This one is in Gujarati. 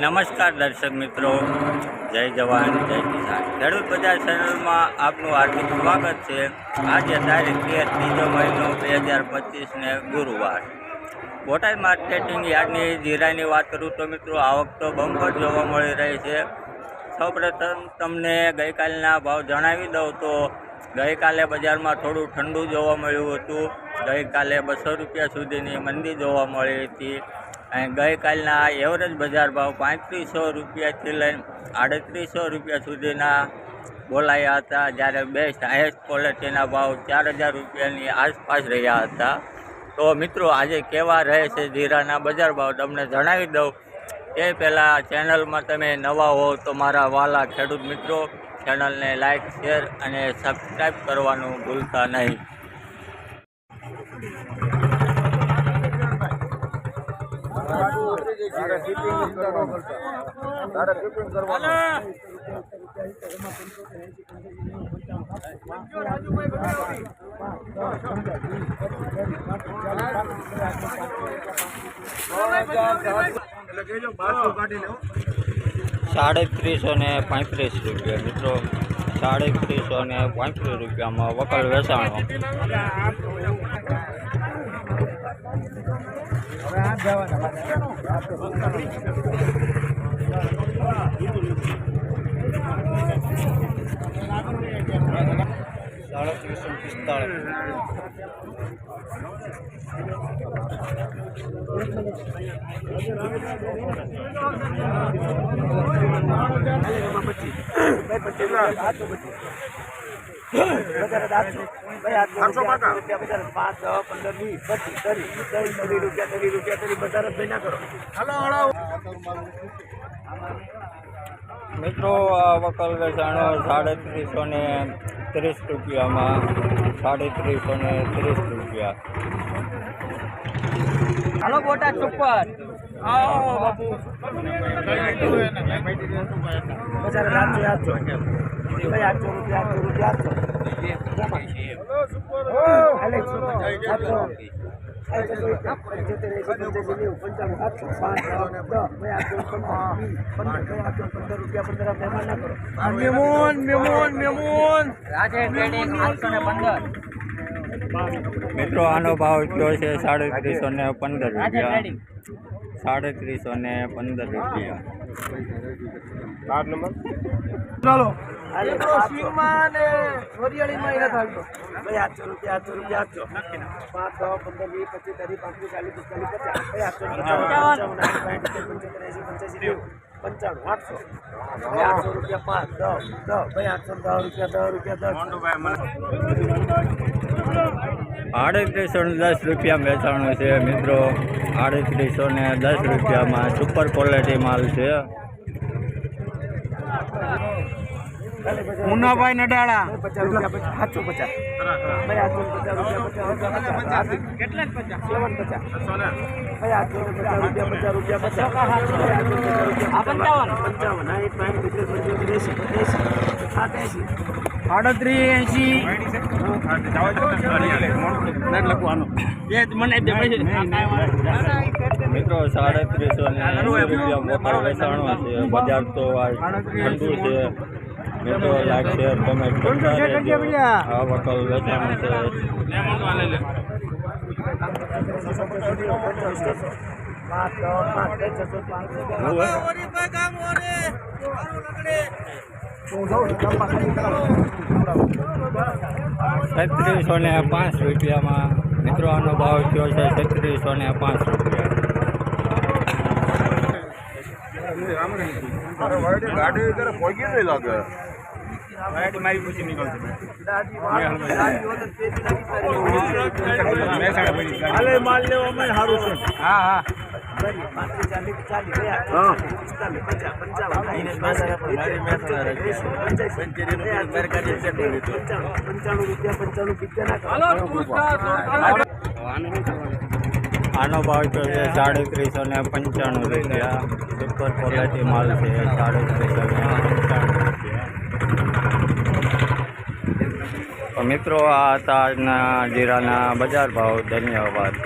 નમસ્કાર દર્શક મિત્રો. જય જવાન, જય કિસાન. ખેડૂત બજાર ચેનલમાં આપનું હાર્દિક સ્વાગત છે. આજે તારીખ તેર ત્રીજો મહિનો બે હજાર પચીસને ગુરુવાર. બોટાદ માર્કેટિંગ યાર્ડની જીરાની વાત કરું તો મિત્રો, આવક તો બમ્પર જોવા મળી રહી છે. સૌપ્રથમ તમને ગઈકાલના ભાવ જણાવી દઉં તો ગઈકાલે બજારમાં થોડું ઠંડુ જોવા મળ્યું હતું. ગઈકાલે બસો રૂપિયા સુધીની મંદી જોવા મળી હતી. અને ગઈકાલના એવરેજ બજાર ભાવ પાંત્રીસો રૂપિયાથી લઈને આડત્રીસો રૂપિયા સુધીના બોલાયા હતા. જ્યારે બેસ્ટ હાઈએસ્ટ ક્વોલિટીના ભાવ ચાર હજાર રૂપિયાની આસપાસ રહ્યા હતા. તો મિત્રો, આજે કેવા રહે છે જીરાના બજાર ભાવ? તમને જણાવી દઉં એ પહેલાં ચેનલમાં તમે નવા હો તો મારા વાલા ખેડૂત મિત્રો ચેનલને લાઇક શેર અને સબસ્ક્રાઈબ કરવાનું ભૂલતા નહીં. સાડત્રીસો ને પાંત્રીસ રૂપિયા મિત્રો. સાડત્રીસો ને પાંત્રીસ રૂપિયામાં વકલ વેચાણો. Agora, agora. સાડત્રીસો પિસ્તાળીસ પાંચ દસ પંદર વીસ પચીસ ત્રીસ ત્રીસ રૂપિયા ત્રીસ રૂપિયા ત્રીસ બધા ના કરો મિત્રો આ વકલ વેચાણો સાડત્રીસો ને ત્રીસ રૂપિયામાં સાડત્રીસો ને ત્રીસ રૂપિયા હાલો બોટા સુપર આવો બાપુ રૂપિયા મેમોન મેમોન મેમોન. રાજે ટ્રેડિંગ આઠસો ને પંદર. મિત્રો આનો ભાવ થયો છે સાડત્રીસો ને પંદર રૂપિયા. સાડત્રીસો ને પંદર રૂપિયા. ચાલો. સીમમાં ને વરિયાળીમાં એ નથી ભાઈ આઠસો રૂપિયા આઠસો રૂપિયા આઠસો. પાંચ દસ પંદર વીસ પચીસ ત્રીસ પાંત્રીસ ચાલીસ પિસ્તાલીસ પચાસ ભાઈ આઠસો પંચાવન પંચાવન પંચોતેર એંસી પંચ્યાસી પંચાણું આઠસો. ભાઈ આઠસો રૂપિયા પાંચ દસ દસ. ભાઈ આઠસો દસ રૂપિયા દસ રૂપિયા દસ. આડત્રીસો ને દસ રૂપિયા વેચાણું છે મિત્રો. આડત્રીસો ને દસ રૂપિયામાં સુપર ક્વોલિટી માલ છે. મુન્નાભાઈ નડાળા. સાતસો પચાસ. કેટલા આડત્રીસ એંસી મિત્રો સાડત્રીસો ને રૂપિયા મોટા વેચાણો છે બજાર તો આ ઠંડુ છે. મિત્રો લાઈક શેર કમેન્ટ કરતા રહેજો આ વકલ વેચાણું છે. છત્રીસો ને પાંચ રૂપિયામાં મિત્રો આનો ભાવ થયો છે છત્રીસો ને પાંચ રૂપિયા. ગાડી પહોંચી નહીં લાગે. માલ સારું છે હા હા પાંત્રીસ ચાલીસ ચાલીસ ગયા પિસ્તાલીસ પચાસ પંચાવન પંચાણું પંચાણું રૂપિયા પંચાણું પિત્યાના આનો ભાવ તો છે સાડત્રીસો ને પંચાણું રૂપિયા. સુપર ક્વોલિટી માલ છે સાડત્રીસો ને પંચાણું. તો મિત્રો આ હતા આજના જીરાના બજાર ભાવ ધન્યવાદ.